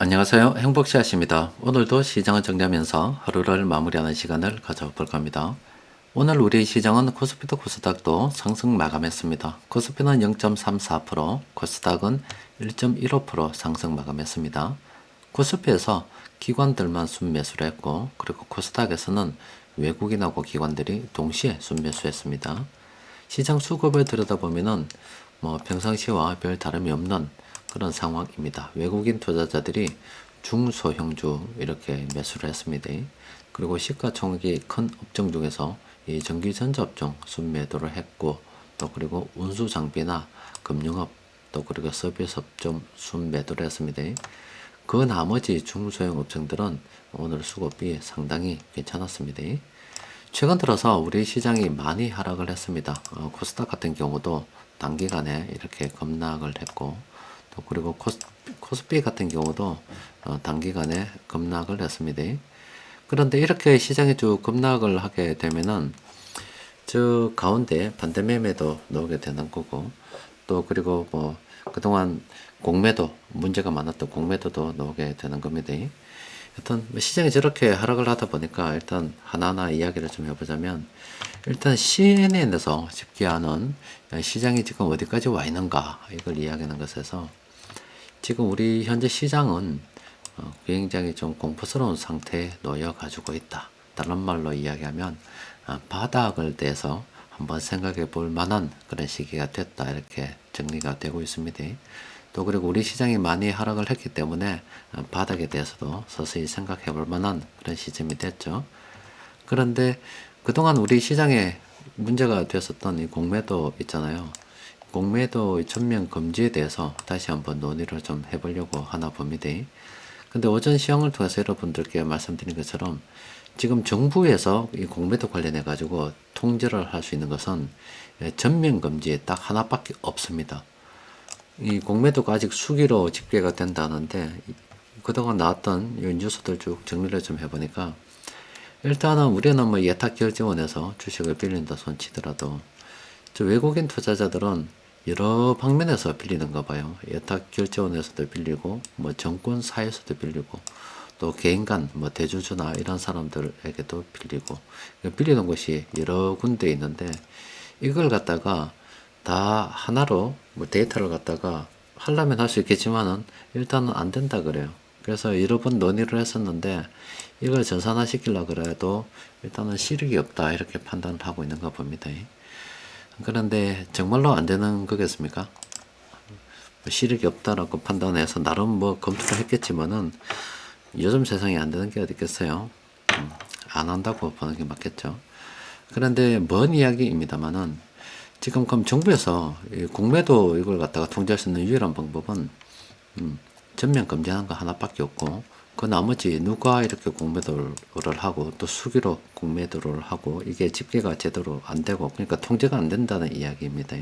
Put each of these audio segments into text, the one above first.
안녕하세요. 행복시아입니다 오늘도 시장을 정리하면서 하루를 마무리하는 시간을 가져볼 겁니다. 오늘 우리 시장은 코스피도 코스닥도 상승 마감했습니다. 코스피는 0.34%, 코스닥은 1.15% 상승 마감했습니다. 코스피에서 기관들만 순매수를 했고, 그리고 코스닥에서는 외국인하고 기관들이 동시에 순매수했습니다. 시장 수급을 들여다보면은 뭐 평상시와 별 다름이 없는 그런 상황입니다. 외국인 투자자들이 중소형주 이렇게 매수를 했습니다. 그리고 시가총액이 큰 업종 중에서 이 전기전자 업종 순매도를 했고 또 그리고 운수 장비나 금융업 또 그리고 서비스 업 종 순매도를 했습니다. 그 나머지 중소형 업종들은 오늘 수급이 상당히 괜찮았습니다. 최근 들어서 우리 시장이 많이 하락을 했습니다. 어, 코스닥 같은 경우도 단기간에 이렇게 급락을 했고 또 그리고 코스, 코스피 같은 경우도 어, 단기간에 급락을 했습니다. 그런데 이렇게 시장이 쭉 급락을 하게 되면은 저 가운데 반대 매매도 나오게 되는 거고 또 그리고 뭐 그동안 공매도 문제가 많았던 공매도도 나오게 되는 겁니다. 여튼 뭐 시장이 저렇게 하락을 하다 보니까 일단 하나하나 이야기를 좀 해보자면 일단 CNN에서 집계하는 시장이 지금 어디까지 와 있는가 이걸 이야기하는 것에서 지금 우리 현재 시장은 어, 굉장히 좀 공포스러운 상태에 놓여 가지고 있다. 다른 말로 이야기하면 아, 바닥을 대해서 한번 생각해 볼 만한 그런 시기가 됐다 이렇게 정리가 되고 있습니다. 또 그리고 우리 시장이 많이 하락을 했기 때문에 어, 바닥에 대해서도 서서히 생각해 볼 만한 그런 시점이 됐죠. 그런데 그동안 우리 시장에 문제가 됐었던 이 공매도 있잖아요. 공매도 전면 금지에 대해서 다시 한번 논의를 좀 해보려고 하나 봅니다. 근데 오전 시황을 통해서 여러분들께 말씀드린 것처럼 지금 정부에서 이 공매도 관련해 가지고 통제를 할 수 있는 것은 전면 금지에 딱 하나밖에 없습니다. 이 공매도가 아직 수기로 집계가 된다는데 그동안 나왔던 이 뉴스들 쭉 정리를 좀 해보니까 일단은 우리는 뭐 예탁 결제원에서 주식을 빌린다 손 치더라도 저 외국인 투자자들은 여러 방면에서 빌리는가 봐요. 예탁 결제원에서도 빌리고 뭐 정권사에서도 빌리고 또 개인 간, 뭐 대주주나 이런 사람들에게도 빌리고 빌리는 곳이 여러 군데 있는데 이걸 갖다가 다 하나로 뭐 데이터를 갖다가 하려면 할 수 있겠지만은 일단은 안 된다 그래요. 그래서 여러 번 논의를 했었는데 이걸 전산화 시키려 그래도 일단은 실익이 없다 이렇게 판단을 하고 있는가 봅니다. 그런데 정말로 안 되는 거겠습니까? 실익이 없다라고 판단해서 나름 뭐 검토를 했겠지만은 요즘 세상에 안 되는 게 어디 있겠어요? 음, 안 한다고 보는 게 맞겠죠. 그런데 먼 이야기입니다만은 지금 그럼 정부에서 공매도 이걸 갖다가 통제할 수 있는 유일한 방법은 음, 전면 금지하는 거 하나밖에 없고 그 나머지 누가 이렇게 공매도를 하고 또 수기로 공매도를 하고 이게 집계가 제대로 안 되고 그러니까 통제가 안 된다는 이야기입니다.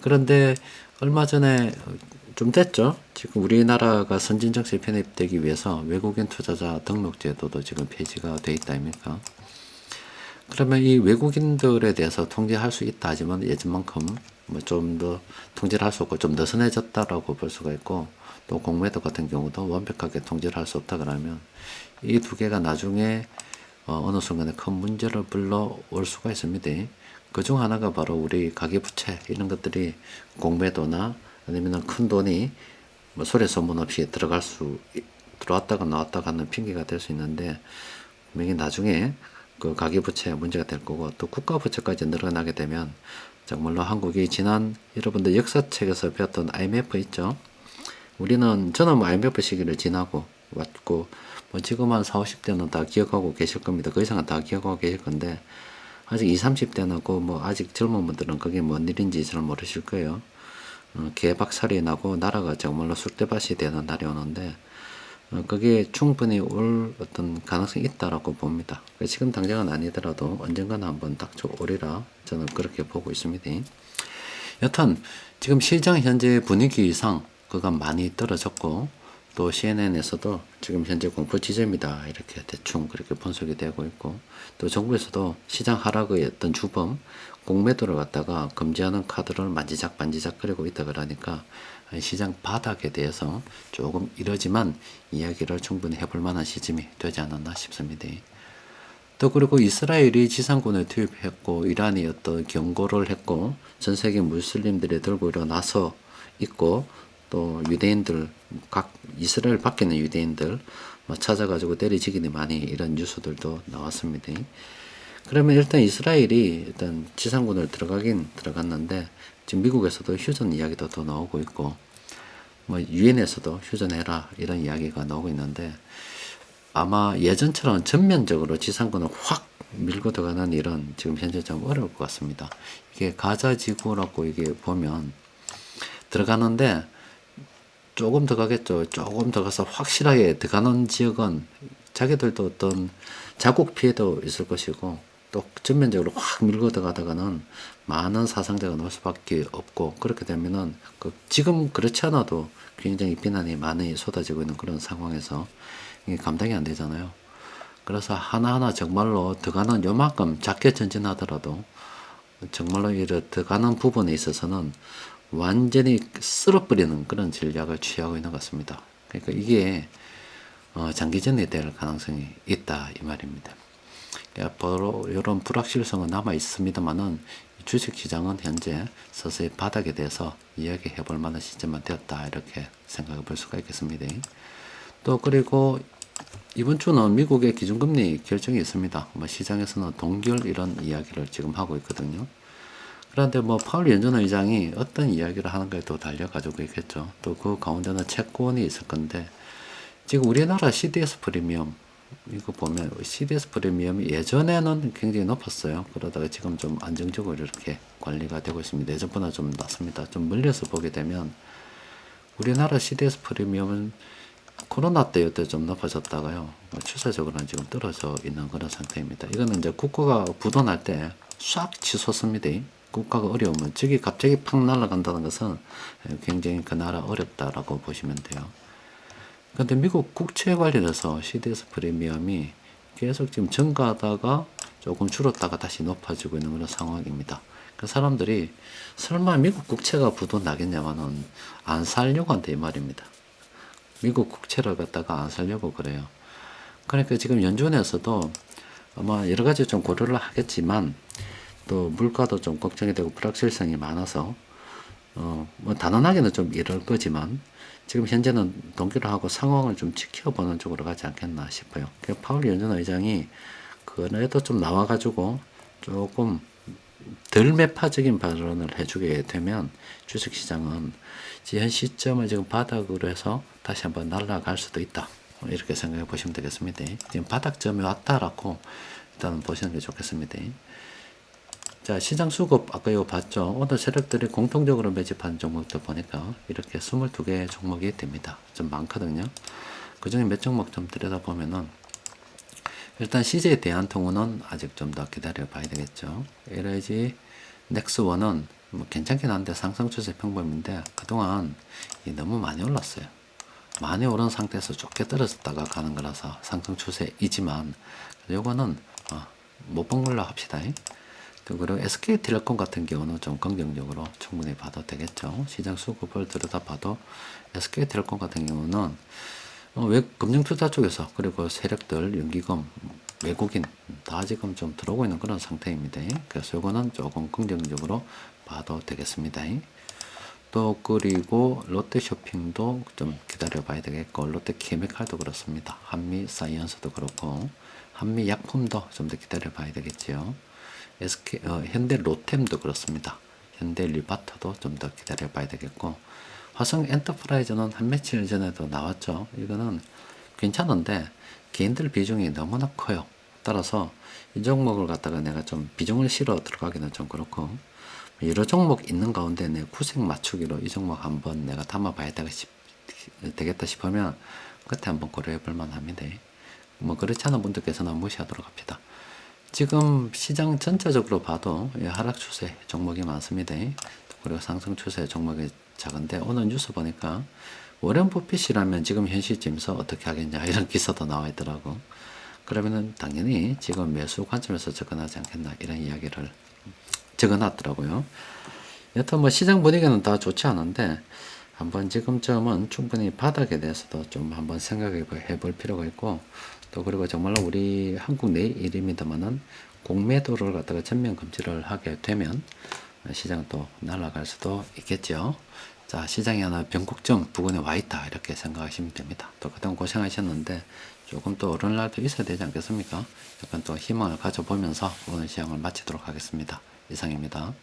그런데 얼마 전에 좀 됐죠. 지금 우리나라가 선진 정책에 편입되기 위해서 외국인 투자자 등록 제도도 지금 폐지가 돼 있다 아닙니까? 그러면 이 외국인들에 대해서 통제할 수 있다 하지만 예전만큼 뭐 좀 더 통제를 할 수 없고 좀 느슨해졌다라고 볼 수가 있고 또 공매도 같은 경우도 완벽하게 통제를 할 수 없다 그러면 이 두 개가 나중에 어, 어느 순간에 큰 문제를 불러올 수가 있습니다. 그 중 하나가 바로 우리 가계부채 이런 것들이 공매도나 아니면 큰 돈이 뭐 소리 소문 없이 들어갈 수 들어왔다가 나왔다가 하는 핑계가 될 수 있는데 분명히 나중에 그 가계부채 문제가 될 거고 또 국가부채까지 늘어나게 되면 정말로 한국이 지난 여러분들 역사책에서 배웠던 IMF 있죠? 우리는 저는 뭐 IMF 시기를 지나고 왔고 뭐 지금 한 4, 50대는 다 기억하고 계실 겁니다. 그 이상은 다 기억하고 계실 건데 아직 20, 30대는 그뭐 아직 젊은 분들은 그게 뭔 일인지 잘 모르실 거예요. 어, 개박살이 나고 나라가 정말로 쑥대밭이 되는 날이 오는데 어, 그게 충분히 올 어떤 가능성이 있다라고 봅니다. 지금 당장은 아니더라도 언젠가는 한번 닥쳐오리라 저는 그렇게 보고 있습니다. 여튼 지금 시장 현재 분위기상 그가 많이 떨어졌고 또 CNN에서도 지금 현재 공포 지점이다 이렇게 대충 그렇게 분석이 되고 있고 또 정부에서도 시장 하락의 어떤 주범 공매도를 갖다가 금지하는 카드를 만지작 만지작 그리고 있다 그러니까 시장 바닥에 대해서 조금 이러지만 이야기를 충분히 해볼 만한 시점이 되지 않았나 싶습니다. 또 그리고 이스라엘이 지상군을 투입했고 이란이 어떤 경고를 했고 전 세계 무슬림들이 들고 일어나서 있고 또 유대인들 각 이스라엘 밖에 있는 유대인들 뭐 찾아가지고 때리지기니 많이 이런 뉴스들도 나왔습니다. 그러면 일단 이스라엘이 일단 지상군을 들어가긴 들어갔는데 지금 미국에서도 휴전 이야기도 더 나오고 있고 뭐 유엔에서도 휴전해라 이런 이야기가 나오고 있는데 아마 예전처럼 전면적으로 지상군을 확 밀고 들어가는 일은 지금 현재 좀 어려울 것 같습니다. 이게 가자 지구라고 이게 보면 들어가는데 조금 더 가겠죠. 조금 더 가서 확실하게 들어가는 지역은 자기들도 어떤 자국 피해도 있을 것이고 또 전면적으로 확 밀고 들어가다가는 많은 사상자가 나올 수밖에 없고 그렇게 되면은 그 지금 그렇지 않아도 굉장히 비난이 많이 쏟아지고 있는 그런 상황에서 이게 감당이 안 되잖아요. 그래서 하나하나 정말로 들어가는 요만큼 작게 전진하더라도 정말로 이렇게 들어가는 부분에 있어서는 완전히 쓸어버리는 그런 전략을 취하고 있는 것 같습니다. 그러니까 이게 어, 장기전에 될 가능성이 있다 이 말입니다. 그러니까 바로 이런 불확실성은 남아 있습니다만은 주식 시장은 현재 서서히 바닥에 대해서 이야기해 볼 만한 시점만 되었다 이렇게 생각해 볼 수가 있겠습니다. 또 그리고 이번 주는 미국의 기준금리 결정이 있습니다. 뭐 시장에서는 동결 이런 이야기를 지금 하고 있거든요. 그런데 뭐 파월 연준 의장이 어떤 이야기를 하는가에 또 달려가지고 있겠죠. 또 그 가운데는 채권이 있을 건데 지금 우리나라 CDS 프리미엄 이거 보면 CDS 프리미엄이 예전에는 굉장히 높았어요. 그러다가 지금 좀 안정적으로 이렇게 관리가 되고 있습니다. 예전보다 좀 낮습니다. 좀 멀려서 보게 되면 우리나라 CDS 프리미엄은 코로나 때 이때 좀 높아졌다가요. 뭐 추세적으로는 지금 떨어져 있는 그런 상태입니다. 이거는 이제 국가가 부도날 때 싹 치솟습니다. 국가가 어려우면 저기 갑자기 팍 날아간다는 것은 굉장히 그 나라 어렵다라고 보시면 돼요. 근데 미국 국채 관련해서 CDS 프리미엄이 계속 지금 증가하다가 조금 줄었다가 다시 높아지고 있는 그런 상황입니다. 그 사람들이 설마 미국 국채가 부도 나겠냐마는 안 살려고 한다 이 말입니다. 미국 국채를 갖다가 안 살려고 그래요. 그러니까 지금 연준에서도 아마 여러 가지 좀 고려를 하겠지만 또 물가도 좀 걱정이 되고 불확실성이 많아서 어, 뭐 단언하게는 좀 이럴 거지만 지금 현재는 동기를 하고 상황을 좀 지켜보는 쪽으로 가지 않겠나 싶어요. 그 파월 연준 의장이 그래도 좀 나와가지고 조금 덜 매파적인 발언을 해주게 되면 주식시장은 현 시점을 지금 바닥으로 해서 다시 한번 날아갈 수도 있다. 이렇게 생각해 보시면 되겠습니다. 지금 바닥점에 왔다라고 일단 보시는 게 좋겠습니다. 자, 시장 수급 아까 이거 봤죠? 오늘 세력들이 공통적으로 매집한 종목들 보니까 이렇게 22개의 종목이 됩니다. 좀 많거든요. 그 중에 몇 종목 좀 들여다보면은 일단 CJ 대한통운은 아직 좀 더 기다려 봐야 되겠죠. LG 넥스원은 뭐 괜찮긴 한데 상승 추세 평범인데 그동안 너무 많이 올랐어요. 많이 오른 상태에서 좋게 떨어졌다가 가는 거라서 상승 추세이지만 요거는 어, 못본 걸로 합시다. 또 그리고 SK텔레콤 같은 경우는 좀 긍정적으로 충분히 봐도 되겠죠. 시장 수급을 들여다봐도 SK텔레콤 같은 경우는 어, 외 금융투자 쪽에서 그리고 세력들, 연기금, 외국인 다 지금 좀 들어오고 있는 그런 상태입니다. 그래서 이거는 조금 긍정적으로 봐도 되겠습니다. 또 그리고 롯데쇼핑도 좀 기다려 봐야 되겠고 롯데 케미칼도 그렇습니다. 한미 사이언스도 그렇고 한미 약품도 좀 더 기다려 봐야 되겠지요. SK 어, 현대 로템도 그렇습니다. 현대 리바타도 좀 더 기다려 봐야 되겠고 화성 엔터프라이즈는 한 며칠 전에도 나왔죠. 이거는 괜찮은데 개인들 비중이 너무나 커요. 따라서 이 종목을 갖다가 내가 좀 비중을 실어 들어가기는 좀 그렇고 여러 종목 있는 가운데 내 구색 맞추기로 이 종목 한번 내가 담아봐야 되겠다 싶으면 그때 한번 고려해 볼 만합니다. 뭐 그렇지 않은 분들께서는 무시하도록 합니다. 지금 시장 전체적으로 봐도 하락 추세 종목이 많습니다. 그리고 상승 추세 종목이 작은데 오늘 뉴스 보니까 워렌 버핏이라면 지금 현 시점에서 어떻게 하겠냐 이런 기사도 나와 있더라고. 그러면은 당연히 지금 매수 관점에서 접근하지 않겠나 이런 이야기를 적어놨더라고요. 여튼 뭐 시장 분위기는 다 좋지 않은데 한번 지금쯤은 충분히 바닥에 대해서도 좀 한번 생각해 볼 필요가 있고 또 그리고 정말로 우리 한국 내 일입니다만은 공매도를 갖다가 전면 금지를 하게 되면 시장 또 날아갈 수도 있겠죠. 자, 시장이 하나 변곡점 부근에 와 있다 이렇게 생각하시면 됩니다. 또 그동안 고생하셨는데 조금 또 오른 날도 있어야 되지 않겠습니까? 약간 또 희망을 가져보면서 오늘 시장을 마치도록 하겠습니다. 이상입니다.